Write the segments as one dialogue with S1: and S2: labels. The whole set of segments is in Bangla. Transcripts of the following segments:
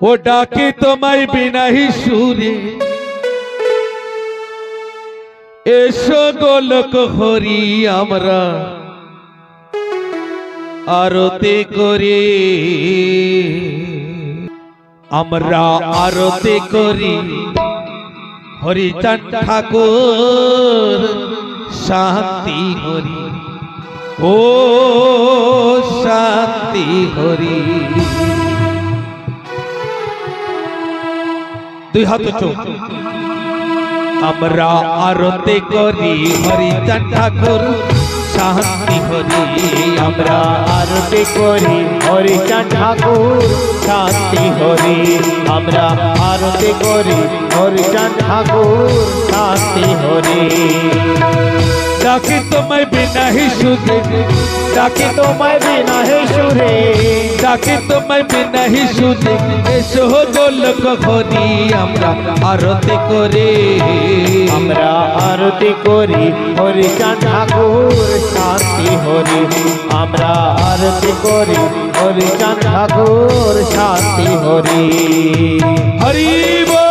S1: ও ডাকে তোমায় বিনাহি সুরে এসো গোলক হরি আমরা, আরতে করে। আমরা আরতে করি। হরিচান ঠাকুর, শান্তি হরি। ও শান্তি হরি। দুই হাতে চোখ আমরা আরতে করি হরিচান ঠাকুর, শান্তি হরি আমরা
S2: আরতি করি হরিচান ঠাকুর, শান্তি হরি আমরা আরতি করি হরিচান ঠাকুর, শান্তি হরি
S1: ডাকে তোমায় বিনাহি সুদে ডাকে
S2: তোমায় বিনা হে সুরে
S1: ডাকে তোমায় বিনাহি সুদে এসো গোলক হরি আমরা আরতে করে।
S2: আমরা আরতি করি হরিচান ঠাকুর শান্তি হরি। আমরা আরতি করি হরিচান ঠাকুর শান্তি হরি।
S1: হরি বল।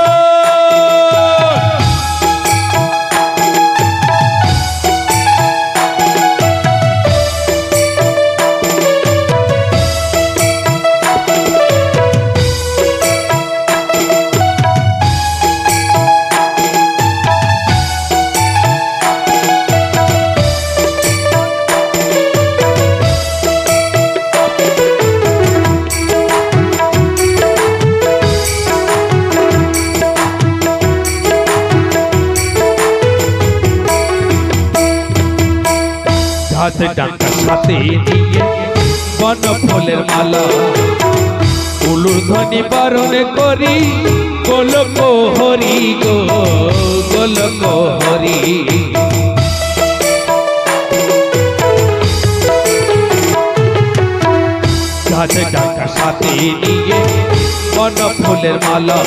S1: হাত ডাকার সাথে নিয়ে বন ফুলের মালা, উলুর ধ্বনি বারণে করি। গোলক হরি গো গোলক হরি গাছে ডাকা সাথে নিয়ে বন ফুলের মালা,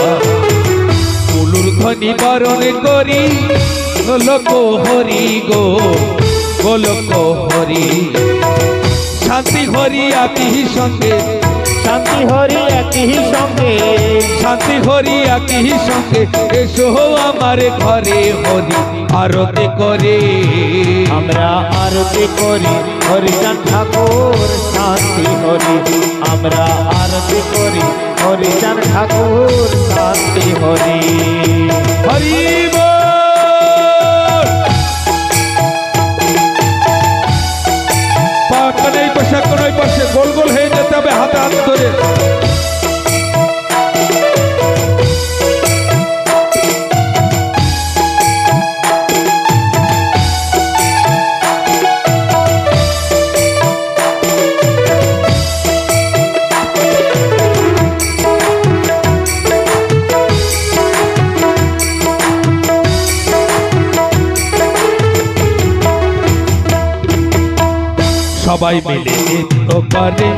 S1: উলুর ধ্বনি বারণে করি। গোলক হরি গো গোলক হরি শান্তি হরি একই সঙ্গে।
S2: শান্তি হরি একই সঙ্গে।
S1: শান্তি হরি একই সঙ্গে। এসো আমার ঘরে হরি আরতে করে।
S2: আমরা আরতি করি হরিচান ঠাকুর শান্তি হরি। আমরা আরতি করি হরিচান ঠাকুর শান্তি হরি।
S1: হরি ধরে সবাই মিলে নৃত্য করে।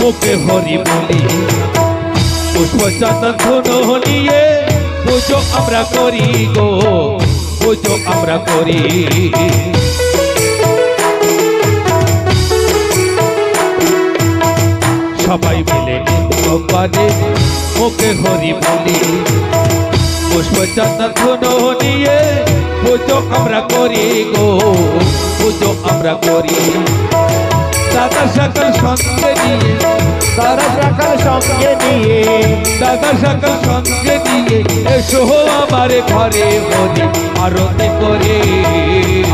S1: মুখে হরি বলি। পুষ্প চন্দন নিয়ে পুজো আমরা করি গো, পুজো আমরা করি। সবাই মিলে করে মুখে হরি বলি। পুষ্প চন্দন নিয়ে পুজো আমরা করি গো, পুজো আমরা করি। দাদা সকল সঙ্গে নিয়ে।
S2: তারা সকাল সঙ্গে নিয়ে।
S1: দাদা সকল সঙ্গে নিয়ে। এসো আমার ঘরে হরি আরতি করে।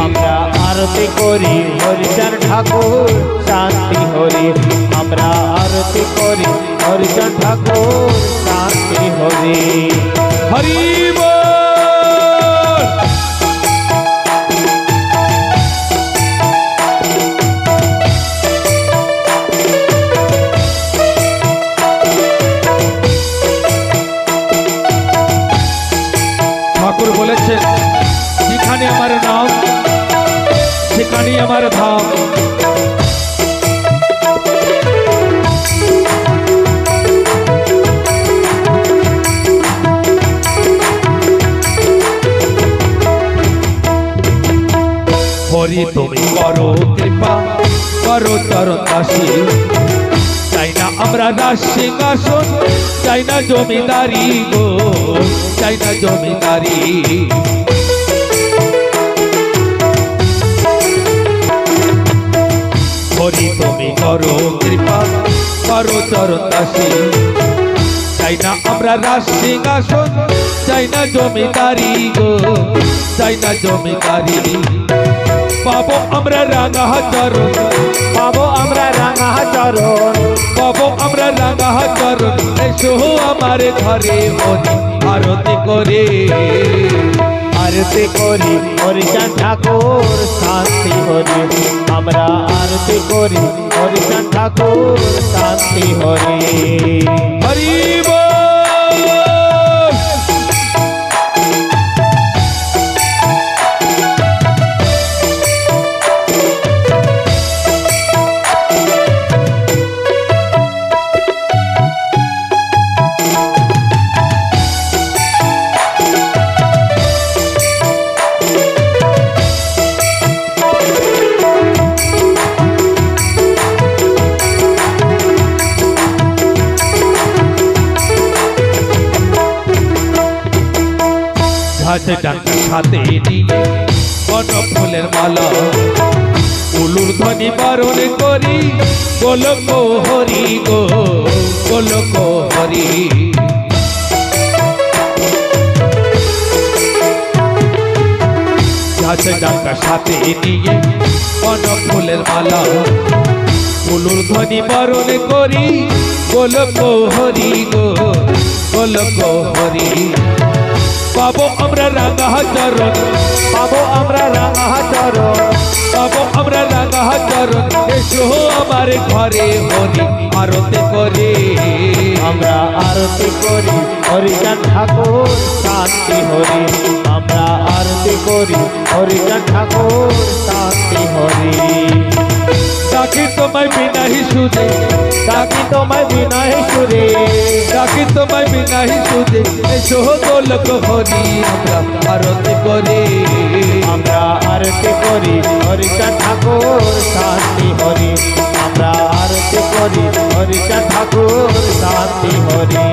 S2: আমরা আরতি করি হরিচান ঠাকুর শান্তি হরি। আমরা আরতি করি হরিচান ঠাকুর শান্তি হরি।
S1: হরি বল। যেখানে আমার নাম। সেখানে আমার ধাম। হরি, তুমি করো কৃপা, করো চরণ দাসী তাই না আমরা সিংহাসন, চাই না জমিদারি গো, চাই না জমিদারি। হরি তুমি করো কৃপা, করো চরণ দাসী চাই না আমরা রাজ সিংহাসন, চাই না জমিদারি গো, চাই না জমিদারি। পাবো আমরা রাঙা চরণ,
S2: পাবো আমরা রাঙা চরণ।
S1: পাবো আমরা রাঙা চরণ, এসো আমার ঘরে হরি, আরতি করে।
S2: আরতি করি হরিচান ঠাকুর শান্তি হরি। আমরা আরতি করি হরিচান ঠাকুর শান্তি হরি।
S1: হরি ডাঙ্গা সাথে নিয়ে বন ফুলের মালা, উলুর ধ্বনি বারণ করি। গোলক হরি গো গোলক হরি ঘাস ডাঙ্গা সাথে নিয়ে বন ফুলের মালা, উলুর ধ্বনি বারণ করি। গোলক হরি গো গোলক হরি পাবো আমরা রাঙা চরণ
S2: পাবো আমরা রাঙা চরণ
S1: পাবো আমরা রাঙা চরণ এসো আমার ঘরে হরি আরতে করে,
S2: আমরা আরতি করি। হরিচান ঠাকুর, শান্তি হরি। করি হরিচান ঠাকুর শান্তি হরি।
S1: ডাকি তোমায় বিনাহি সুদে
S2: ডাকি তোমায় বিনয় সুরে।
S1: ডাকি তোমায় বিনাহি এসো গোলক হরি, আমরা আরতে করে।
S2: আমরা আরতি করি হরিচান ঠাকুর শান্তি হরি। আমরা আরতি করি হরিচান ঠাকুর শান্তি হরি।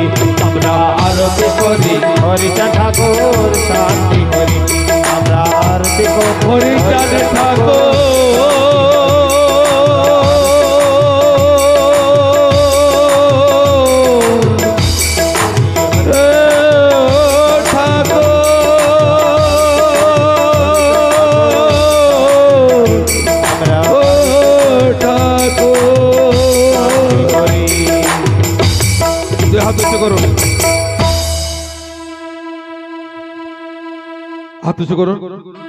S2: আমরা আরতি করি হরিচান ঠাকুর শান্তি হরি। আমার
S1: দেখো পরিচার থাকো। করুন করুন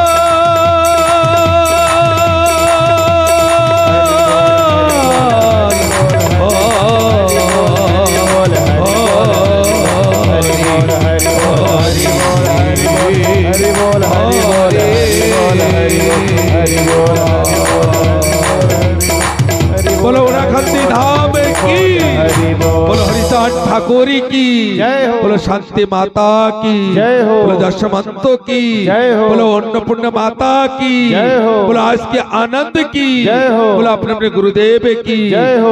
S1: ठाकुरी की
S2: जय हो।
S1: बोलो शांति माता की
S2: जय हो।
S1: बोलो दशमंतो की
S2: जय हो।
S1: बोलो अन्नपूर्ण माता की
S2: जय हो।
S1: बोलो आज के आनंद की
S2: जय हो।
S1: बोलो अपने अपने गुरुदेव की
S2: जय हो